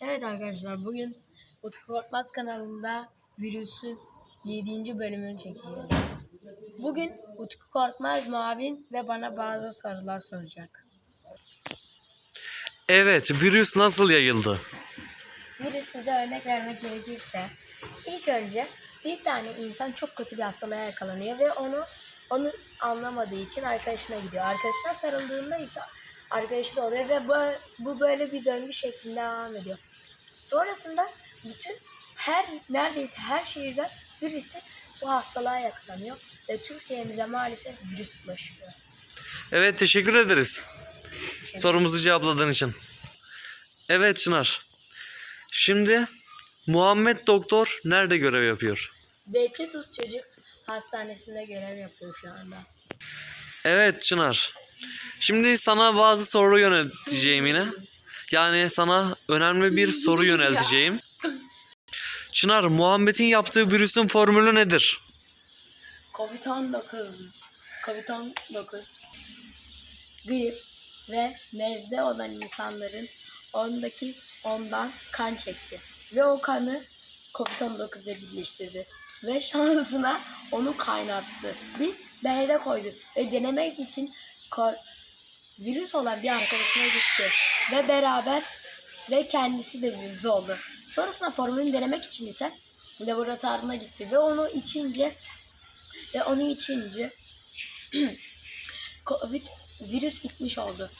Evet arkadaşlar bugün Utku Korkmaz kanalında virüsün 7. bölümünü çekiyoruz. Bugün Utku Korkmaz muavin ve bana bazı sorular soracak. Evet, virüs nasıl yayıldı? Virüs size örnek vermek gerekirse ilk önce bir tane insan çok kötü bir hastalığa yakalanıyor ve onu onu anlamadığı için arkadaşına gidiyor. Arkadaşına sarıldığında ise arkadaşı da oluyor ve bu, bu böyle bir döngü şeklinde devam ediyor. Sonrasında bütün her neredeyse her şehirden birisi bu hastalığa yakalanıyor ve Türkiye'mize maalesef virüs bulaşıyor. Evet, teşekkür ederiz. Sorumuzu cevapladığın için. Evet Çınar. Şimdi Muhammed Doktor nerede görev yapıyor? Behçetuz Çocuk Hastanesi'nde görev yapıyor şu anda. Evet Çınar. Şimdi sana bazı soru yönelteceğim yine. Yani sana önemli bir soru yönelteceğim. Çınar, Muhammed'in yaptığı virüsün formülü nedir? Covid-19, Covid-19 grip ve nezle olan insanların ondaki ondan kan çekti. Ve o kanı Covid-19 ile birleştirdi. Ve şansına onu kaynattı. Biz behre koyduk ve denemek için virüs olan bir arkadaşına gitti. Ve beraber ve kendisi de virüs oldu. Sonrasında formülünü denemek için ise laboratuvarına gitti ve onu içince ve onu içince Covid virüs gitmiş oldu.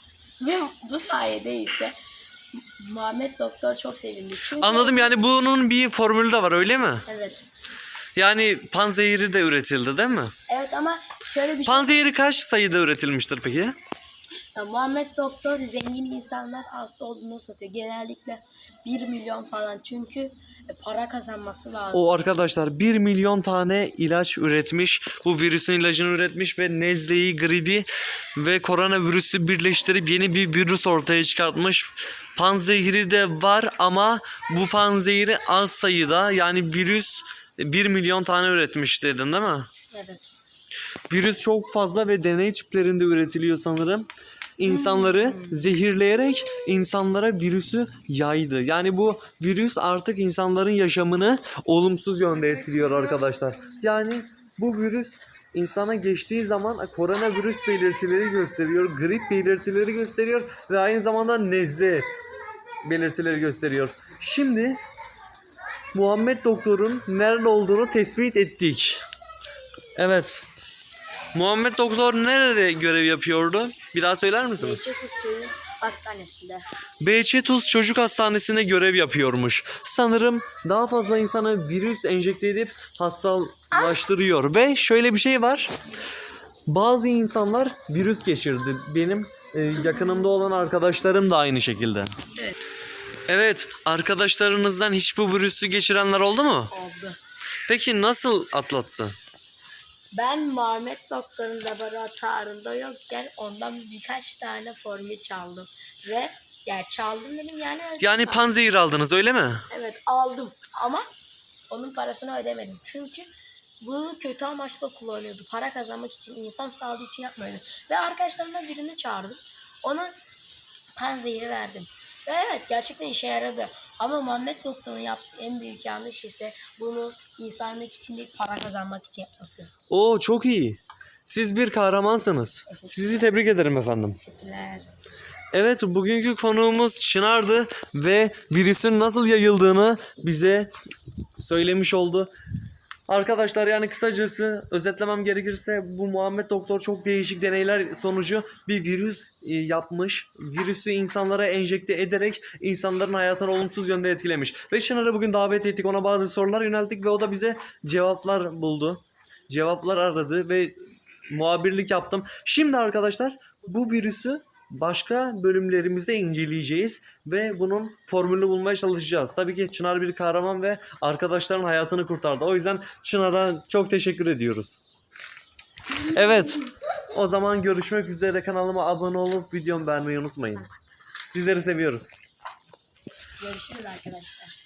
Ve bu sayede ise Muhammed Doktor çok sevindi. Çünkü Anladım yani bunun bir formülü de var öyle mi? Evet. Yani panzehiri de üretildi değil mi? Evet ama şöyle bir şey. Panzehiri kaç sayıda üretilmiştir peki? Ya, Muhammed Doktor zengin insanlar hasta olduğunu satıyor. Genellikle 1 milyon falan. Çünkü e, para kazanması lazım. O arkadaşlar 1 milyon tane ilaç üretmiş. Bu virüsün ilacını üretmiş ve nezleyi, gribi ve koronavirüsü birleştirip yeni bir virüs ortaya çıkartmış. Panzehiri de var ama bu panzehiri az sayıda yani virüs 1 milyon tane üretmiş dedin değil mi? Evet. Virüs çok fazla ve deney tüplerinde üretiliyor sanırım. İnsanları zehirleyerek insanlara virüsü yaydı. Yani bu virüs artık insanların yaşamını olumsuz yönde etkiliyor arkadaşlar. Yani bu virüs insana geçtiği zaman koronavirüs belirtileri gösteriyor, grip belirtileri gösteriyor ve aynı zamanda nezle belirtileri gösteriyor. Şimdi Muhammed Doktor'un nerede olduğunu tespit ettik. Evet. Muhammed Doktor nerede görev yapıyordu? Bir daha söyler misiniz? Behçet Usta'nın hastanesinde. BC Tuz Çocuk Hastanesi'nde görev yapıyormuş. Sanırım daha fazla insana virüs enjekte edip hastalaştırıyor. Ve şöyle bir şey var. Bazı insanlar virüs geçirdi. Benim e, yakınımda olan arkadaşlarım da aynı şekilde. Evet. Evet, arkadaşlarınızdan hiç bu virüsü geçirenler oldu mu? Oldu. Peki nasıl atlattı? Ben Muhammed Doktor'un laboratuvarında yokken ondan birkaç tane formül çaldım. Ve yani çaldım dedim yani. Yani panzehir aldınız öyle mi? Evet aldım ama onun parasını ödemedim. Çünkü bunu kötü amaçla kullanıyordu. Para kazanmak için, insan sağlığı için yapmıyordu. Ve arkadaşlarımdan birini çağırdım. Ona panzehiri verdim. Ve evet gerçekten işe yaradı. Ama Muhammed Doktor'un yaptığı en büyük yanlış ise bunu insanlık için değil para kazanmak için yapması. Oo çok iyi. Siz bir kahramansınız. Sizi tebrik ederim efendim. Teşekkürler. Evet bugünkü konuğumuz Çınar'dı ve virüsün nasıl yayıldığını bize söylemiş oldu. Arkadaşlar yani kısacası özetlemem gerekirse bu Muhammed Doktor çok değişik deneyler sonucu bir virüs e, yapmış. Virüsü insanlara enjekte ederek insanların hayatını olumsuz yönde etkilemiş. Ve Çınar'ı bugün davet ettik ona bazı sorular yönelttik ve o da bize cevaplar buldu. Cevaplar aradı ve muhabirlik yaptım. Şimdi arkadaşlar bu virüsü başka bölümlerimizde inceleyeceğiz ve bunun formülünü bulmaya çalışacağız. Tabii ki Çınar bir kahraman ve arkadaşların hayatını kurtardı. O yüzden Çınar'a çok teşekkür ediyoruz. Evet. O zaman görüşmek üzere. Kanalıma abone olup videomu beğenmeyi unutmayın. Sizleri seviyoruz. Görüşürüz arkadaşlar.